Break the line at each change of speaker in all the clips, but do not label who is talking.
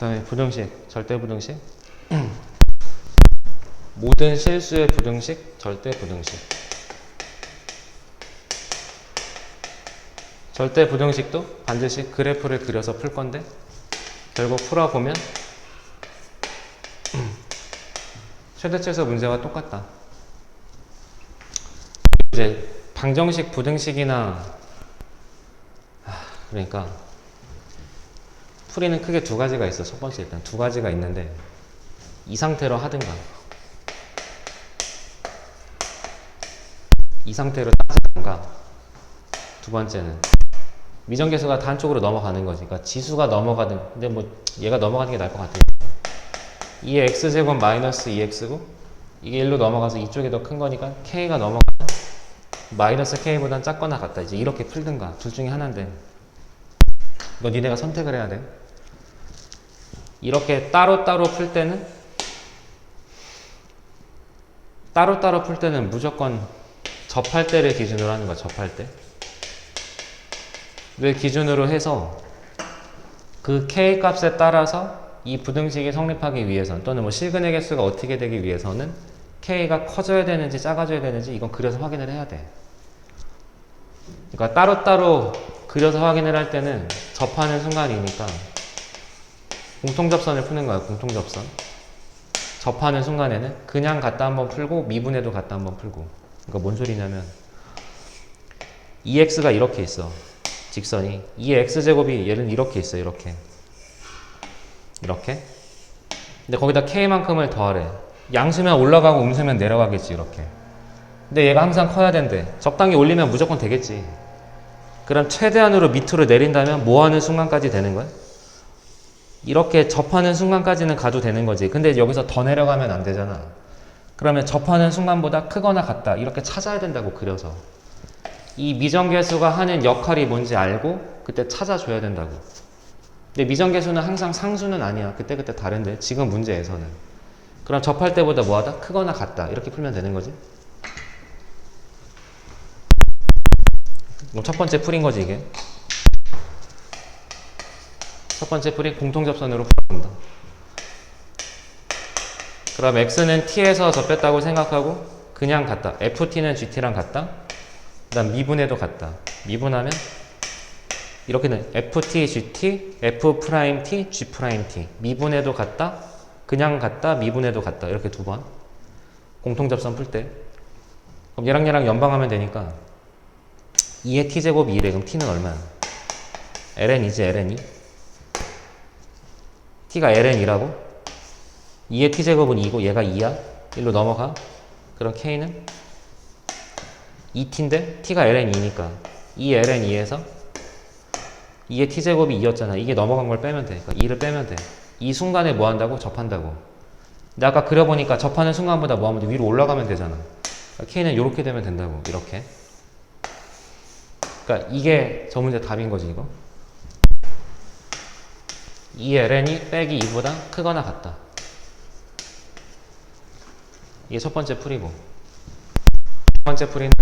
다음에 부등식, 절대 부등식. 모든 실수의 부등식, 절대 부등식. 절대 부등식도 반드시 그래프를 그려서 풀 건데 결국 풀어보면 최대치에서 문제와 똑같다. 이제 방정식 부등식이나 아, 그러니까 풀이는 크게 두 가지가 있어. 첫 번째 일단 두 가지가 있는데 이 상태로 하든가 이 상태로 따지든가 두 번째는 미정계수가 단 쪽으로 넘어가는 거지. 그러니까 지수가 넘어가든 근데 뭐 얘가 넘어가는 게 나을 것 같아. 2의 x제곱 마이너스 2x고 이게 1로 넘어가서 이쪽이 더 큰 거니까 k가 넘어가 마이너스 k보단 작거나 같다. 이제 이렇게 풀든가 둘 중에 하나인데 너 니네가 선택을 해야 돼. 이렇게 따로따로 풀 때는 따로따로 풀 때는 무조건 접할 때를 기준으로 하는 거야. 접할 때. 를 기준으로 해서 그 k 값에 따라서 이 부등식이 성립하기 위해서는 또는 뭐 실근의 개수가 어떻게 되기 위해서는 k가 커져야 되는지 작아져야 되는지 이건 그려서 확인을 해야 돼. 그러니까 따로따로 그려서 확인을 할 때는 접하는 순간이니까 공통접선을 푸는 거야. 공통접선. 접하는 순간에는 그냥 갖다 한번 풀고 미분해도 갖다 한번 풀고. 그러니까 뭔 소리냐면 2x가 이렇게 있어. 직선이 2의 x제곱이 얘는 이렇게 있어. 이렇게. 이렇게. 근데 거기다 k만큼을 더하래. 양수면 올라가고 음수면 내려가겠지. 이렇게. 근데 얘가 항상 커야 된대. 적당히 올리면 무조건 되겠지. 그럼 최대한으로 밑으로 내린다면 뭐 하는 순간까지 되는 거야? 이렇게 접하는 순간까지는 가도 되는 거지. 근데 여기서 더 내려가면 안 되잖아. 그러면 접하는 순간보다 크거나 같다. 이렇게 찾아야 된다고 그려서. 이 미정계수가 하는 역할이 뭔지 알고 그때 찾아줘야 된다고. 근데 미정계수는 항상 상수는 아니야. 그때그때 다른데. 지금 문제에서는. 그럼 접할 때보다 뭐하다? 크거나 같다. 이렇게 풀면 되는 거지. 뭐첫 번째 풀인 거지 이게. 첫 번째 풀이 공통접선으로 풀어본다. 그럼 x는 t에서 접했다고 생각하고 그냥 같다. ft는 gt랑 같다. 그 다음 미분해도 같다. 미분하면 이렇게는 ft, gt, f 프라임 t, g 프라임 t. 미분해도 같다. 그냥 같다. 미분해도 같다. 이렇게 두 번. 공통접선 풀 때. 그럼 얘랑 얘랑 연방하면 되니까 2의 t제곱이 2래. 그럼 t는 얼마야? ln이지 ln이. t가 ln이라고? 2의 t제곱은 2고 얘가 2야. 1로 넘어가. 그럼 k는 2t인데 t가 ln2니까 2 ln2에서 2의 t제곱이 2였잖아. 이게 넘어간 걸 빼면 돼. 그러니까 2를 빼면 돼. 이 순간에 뭐 한다고? 접한다고. 근데 아까 그려보니까 접하는 순간보다 뭐 하면 돼? 위로 올라가면 되잖아. 그러니까 k는 이렇게 되면 된다고. 이렇게. 그러니까 이게 저 문제 답인 거지 이거. 2 ln이 빼기 2보다 크거나 같다. 이게 첫 번째 풀이고. 두 번째 풀이는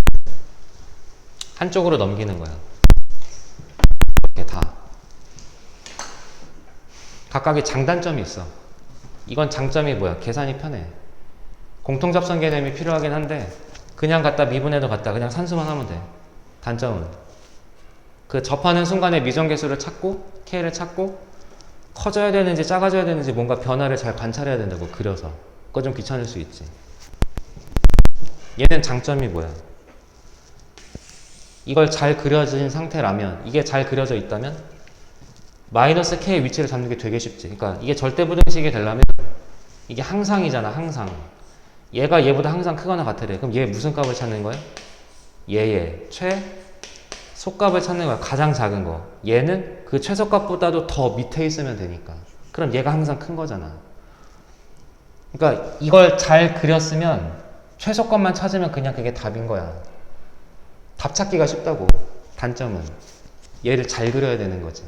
한쪽으로 넘기는 거야. 이렇게 다. 각각의 장단점이 있어. 이건 장점이 뭐야? 계산이 편해. 공통접선 개념이 필요하긴 한데 그냥 갖다 미분해도 갖다 그냥 산수만 하면 돼. 단점은 그 접하는 순간에 미정계수를 찾고 k를 찾고 커져야 되는지 작아져야 되는지 뭔가 변화를 잘 관찰해야 된다고 그려서 그거 좀 귀찮을 수 있지. 얘는 장점이 뭐야? 이걸 잘 그려진 상태라면 이게 잘 그려져 있다면 마이너스 k의 위치를 잡는 게 되게 쉽지. 그러니까 이게 절대 부등식이 되려면 이게 항상이잖아, 항상. 얘가 얘보다 항상 크거나 같으래. 그럼 얘 무슨 값을 찾는 거야? 얘의 최 속값을 찾는 거야. 가장 작은 거. 얘는 그 최소값보다도 더 밑에 있으면 되니까. 그럼 얘가 항상 큰 거잖아. 그러니까 이걸 잘 그렸으면 최소값만 찾으면 그냥 그게 답인 거야. 답 찾기가 쉽다고. 단점은 얘를 잘 그려야 되는 거지.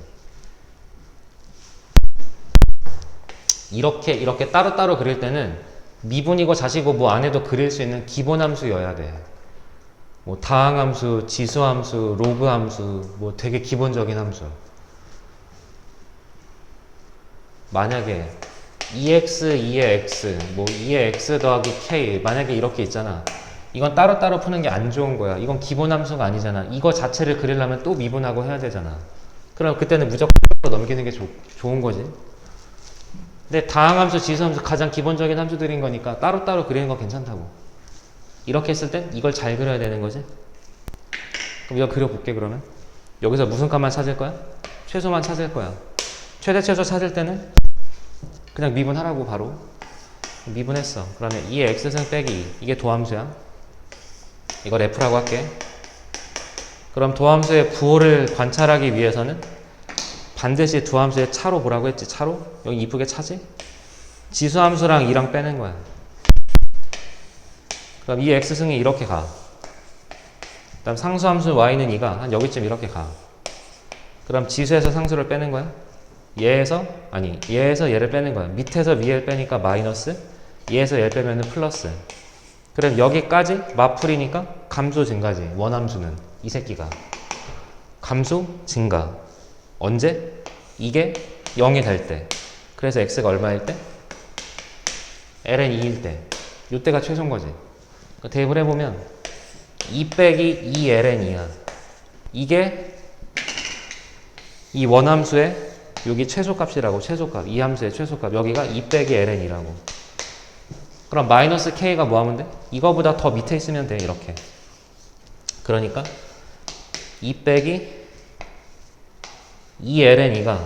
이렇게 이렇게 따로따로 그릴 때는 미분이고 자시고 뭐 안 해도 그릴 수 있는 기본 함수여야 돼. 뭐 다항 함수, 지수 함수, 로그 함수, 뭐 되게 기본적인 함수. 만약에 2x, 2의 x, 뭐 2의 x 더하기 k 만약에 이렇게 있잖아. 이건 따로따로 푸는 게 안 좋은 거야. 이건 기본 함수가 아니잖아. 이거 자체를 그리려면 또 미분하고 해야 되잖아. 그럼 그때는 무조건 넘기는 게 좋- 좋은 거지. 근데 다항함수, 지수함수 가장 기본적인 함수들인 거니까 따로따로 그리는 건 괜찮다고. 이렇게 했을 땐 이걸 잘 그려야 되는 거지. 그럼 이거 그려볼게 그러면. 여기서 무슨 값만 찾을 거야? 최소만 찾을 거야. 최대 최소 찾을 때는 그냥 미분하라고 바로. 미분했어. 그러면 2의 x승 빼기 2. 이게 도함수야. 이걸 f라고 할게. 그럼 도함수의 부호를 관찰하기 위해서는 반드시 도함수의 차로 보라고 했지. 차로? 여기 이쁘게 차지? 지수함수랑 2랑 빼는 거야. 그럼 이 x승이 이렇게 가. 그다음 상수함수 y는 2가 한 여기쯤 이렇게 가. 그럼 지수에서 상수를 빼는 거야. 얘에서 아니 얘에서 얘를 빼는 거야. 밑에서 위를 빼니까 마이너스, 얘에서 얘를 빼면은 플러스. 그럼 여기까지 마풀이니까 감소 증가지. 원함수는 이 새끼가 감소 증가. 언제? 이게 0이 될 때. 그래서 x가 얼마일 때? ln 2일 때. 이때가 최소인 거지. 그 대입을 해보면 2 빼기 2ln이야. 이게 이 원함수의 여기 최소값이라고 최소값 이 함수의 최소값 여기가 2 빼기 ln이라고 그럼 마이너스 k가 뭐 하면 돼? 이거보다 더 밑에 있으면 돼 이렇게 그러니까 2 빼기 2ln이가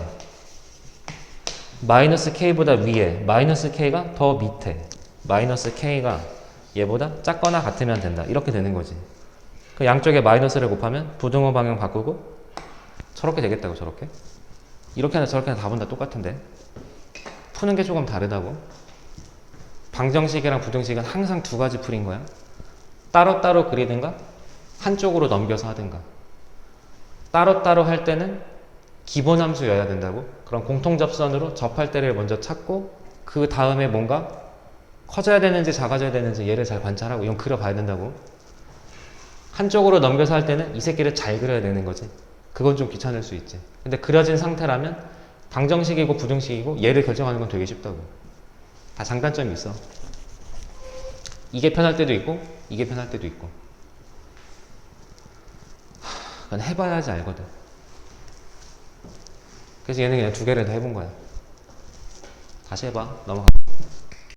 마이너스 k보다 위에 마이너스 k가 더 밑에 마이너스 k가 얘보다 작거나 같으면 된다. 이렇게 되는 거지. 그 양쪽에 마이너스를 곱하면 부등호 방향 바꾸고 저렇게 되겠다고 저렇게? 이렇게 하나 저렇게 하나 답은 다 똑같은데. 푸는 게 조금 다르다고. 방정식이랑 부등식은 항상 두 가지 풀인 거야. 따로따로 그리든가 한쪽으로 넘겨서 하든가. 따로따로 할 때는 기본 함수여야 된다고. 그럼 공통 접선으로 접할 때를 먼저 찾고 그 다음에 뭔가 커져야 되는지 작아져야 되는지 얘를 잘 관찰하고 이건 그려봐야 된다고 한쪽으로 넘겨서 할 때는 이 새끼를 잘 그려야 되는 거지 그건 좀 귀찮을 수 있지. 근데 그려진 상태라면 방정식이고 부등식이고 얘를 결정하는 건 되게 쉽다고. 다 장단점이 있어. 이게 편할 때도 있고 이게 편할 때도 있고. 하, 그건 해봐야지 알거든. 그래서 얘는 그냥 두 개를 다 해본 거야. 다시 해봐. 넘어가.